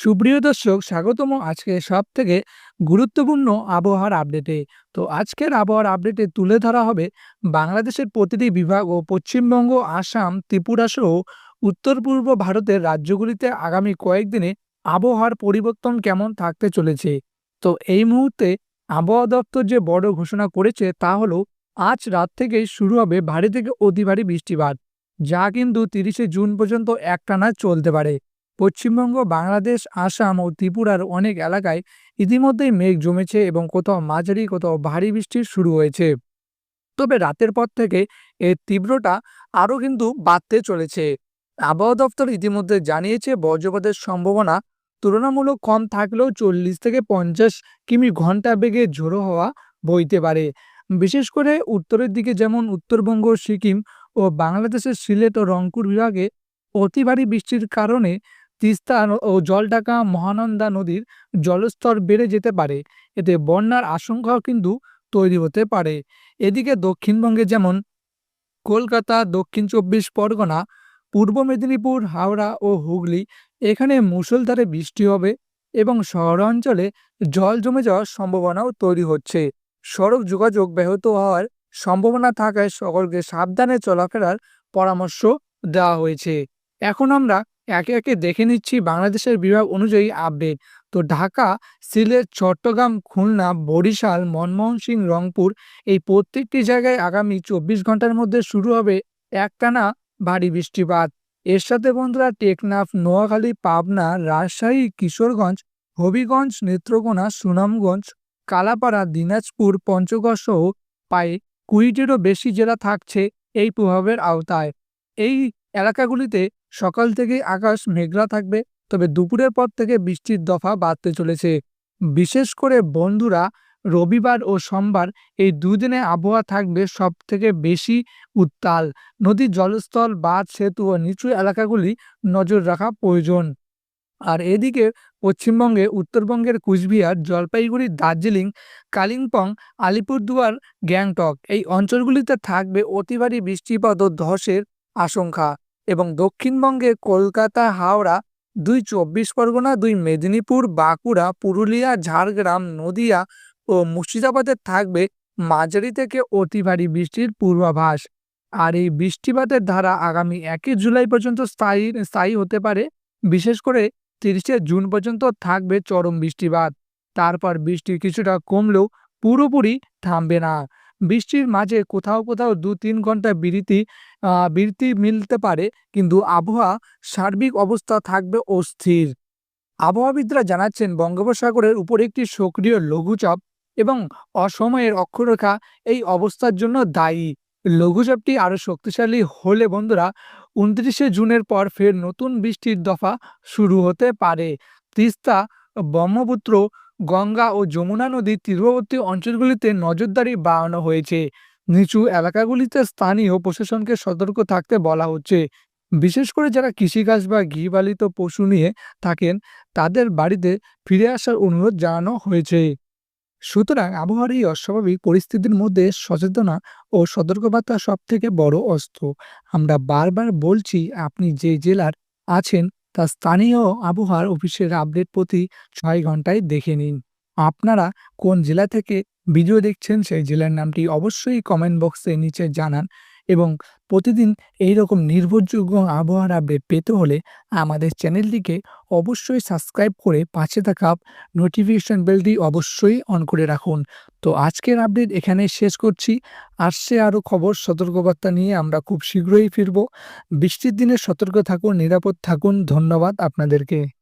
সুপ্রিয় দর্শক, স্বাগতম আজকে সব থেকে গুরুত্বপূর্ণ আবহাওয়ার আপডেটে। তো আজকের আবহাওয়ার আপডেটে তুলে ধরা হবে বাংলাদেশের প্রতিটি বিভাগ ও পশ্চিমবঙ্গ, আসাম, ত্রিপুরা সহ উত্তর পূর্ব ভারতের রাজ্যগুলিতে আগামী কয়েকদিনে আবহাওয়ার পরিবর্তন কেমন থাকতে চলেছে। তো এই মুহূর্তে আবহাওয়া দপ্তর যে বড় ঘোষণা করেছে তা হলো, আজ রাত থেকেই শুরু হবে ভারী থেকে অতি ভারী বৃষ্টিপাত, যা কিন্তু তিরিশে জুন পর্যন্ত একটানা চলতে পারে। পশ্চিমবঙ্গ, বাংলাদেশ, আসাম ও ত্রিপুরার অনেক এলাকায় ইতিমধ্যেই মেঘ জমেছে এবং কোথাও মাঝারি, কোথাও ভারী বৃষ্টি শুরু হয়েছে। তবে রাতের পর থেকে এর তীব্রতা আরও কিন্তু বাড়তে চলেছে। আবহাওয়া দপ্তর ইতিমধ্যে জানিয়েছে, বজ্রপাতের সম্ভাবনা তুলনামূলক কম থাকলেও চল্লিশ থেকে পঞ্চাশ কিমি ঘণ্টা বেগে ঝোড়ো হওয়া বইতে পারে। বিশেষ করে উত্তরের দিকে যেমন উত্তরবঙ্গ, সিকিম ও বাংলাদেশের সিলেট ও রংপুর বিভাগে অতি ভারী বৃষ্টির কারণে তিস্তা ও জলঢাকা মহানন্দা নদীর জলস্তর বেড়ে যেতে পারে। এতে বন্যার আশঙ্কাও কিন্তু তৈরি হতে পারে। এদিকে দক্ষিণবঙ্গে যেমন কলকাতা, দক্ষিণ চব্বিশ পরগনা, পূর্ব মেদিনীপুর, হাওড়া ও হুগলি এখানে মুষলধারে বৃষ্টি হবে এবং শহরাঞ্চলে জল জমে যাওয়ার সম্ভাবনাও তৈরি হচ্ছে। সড়ক যোগাযোগ ব্যাহত হওয়ার সম্ভাবনা থাকায় সকলকে সাবধানে চলাফেরার পরামর্শ দেওয়া হয়েছে। এখন আমরা একে একে দেখে নিচ্ছি বাংলাদেশের বিভাগ অনুযায়ী আপডেট তো ঢাকা, সিলেট, চট্টগ্রাম, খুলনা, বরিশাল, মনমোহন সিং, রংপুর এই প্রত্যেকটি জায়গায় আগামী চব্বিশ ঘণ্টার মধ্যে শুরু হবে একটানা ভারী বৃষ্টিপাত। এর সাথে বন্ধুরা টেকনাফ, নোয়াখালী, পাবনা, রাজশাহী, কিশোরগঞ্জ, হবিগঞ্জ, নেত্রকোনা, সুনামগঞ্জ, কালাপাড়া, দিনাজপুর, পঞ্চগড় সহ প্রায় কুড়িটিরও বেশি জেলা থাকছে এই প্রভাবের আওতায়। এই এলাকাগুলিতে সকাল থেকেই আকাশ মেঘলা থাকবে, তবে দুপুরের পর থেকে বৃষ্টির দফা বাড়তে চলেছে। বিশেষ করে বন্ধুরা, রবিবার ও সোমবার এই দুদিনে আবহাওয়া থাকবে সব থেকে বেশি উত্তাল। নদীর জলস্থল বাঁধ, সেতু ও নিচু এলাকাগুলি নজর রাখা প্রয়োজন। আর এদিকে পশ্চিমবঙ্গে, উত্তরবঙ্গের কুচবিহার, জলপাইগুড়ি, দার্জিলিং, কালিম্পং, আলিপুরদুয়ার, গ্যাংটক এই অঞ্চলগুলিতে থাকবে অতি ভারী বৃষ্টিপাত ও ধসের আশঙ্কা এবং দক্ষিণবঙ্গে কলকাতা, হাওড়া, দুই চব্বিশ পরগনা, দুই মেদিনীপুর, বাঁকুড়া, পুরুলিয়া, ঝাড়গ্রাম, নদিয়া ও মুর্শিদাবাদে থাকবে মাঝারি থেকে অতি ভারী বৃষ্টির পূর্বাভাস। আর এই বৃষ্টিপাতের ধারা আগামী একই জুলাই পর্যন্ত স্থায়ী স্থায়ী হতে পারে। বিশেষ করে তিরিশে জুন পর্যন্ত থাকবে চরম বৃষ্টিপাত। তারপর বৃষ্টি কিছুটা কমলেও পুরোপুরি থামবে না। বৃষ্টির মাঝে কোথাও কোথাও দু তিন ঘণ্টা বিরতি বিরতি মিলতে পারে, কিন্তু আবহাওয়া সার্বিক অবস্থা থাকবে অস্থির। আবহাওয়াবিদরা জানাচ্ছেন, বঙ্গোপসাগরের উপর একটি সক্রিয় লঘুচাপ এবং অসময়ের অক্ষরেখা এই অবস্থার জন্য দায়ী। লঘুচাপটি আরও শক্তিশালী হলে, বন্ধুরা, উনত্রিশে জুনের পর ফের নতুন বৃষ্টির দফা শুরু হতে পারে। তিস্তা ব্রহ্মপুত্র গঙ্গা ও যমুনা নদীর তীরবর্তী অঞ্চলগুলিতে নজরদারি বাড়ানো হয়েছে। নিচু এলাকাগুলিতে স্থানীয় প্রশাসনকে সতর্ক থাকতে বলা হচ্ছে। বিশেষ করে যারা কৃষিকাজ বা গৃহপালিত পশু নিয়ে থাকেন, তাদের বাড়িতে ফিরে আসার অনুরোধ জানানো হয়েছে। সুতরাং আবহাওয়ার এই অস্বাভাবিক পরিস্থিতির মধ্যে সচেতনা ও সতর্কবার্তা সব থেকে বড় অস্ত্র। আমরা বারবার বলছি, আপনি যে জেলার আছেন তা স্থানীয় আবহাওয়ার অফিসের আপডেট প্রতি ছয় ঘন্টায় দেখে নিন। আপনারা কোন জেলা থেকে ভিডিও দেখছেন সেই জেলার নামটি অবশ্যই কমেন্ট বক্সে নিচে জানান। এবং প্রতিদিন এই রকম নির্ভরযোগ্য আবহাওয়ার আপডেট পেতে হলে আমাদের চ্যানেলটিকে অবশ্যই সাবস্ক্রাইব করে পাশে থাকা নোটিফিকেশন বেলটি অবশ্যই অন করে রাখুন। তো আজকের আপডেট এখানে শেষ করছি। আসছে আরও খবর, সতর্কবার্তা নিয়ে আমরা খুব শীঘ্রই ফিরব। বৃষ্টির দিনে সতর্ক থাকুন, নিরাপদ থাকুন। ধন্যবাদ আপনাদেরকে।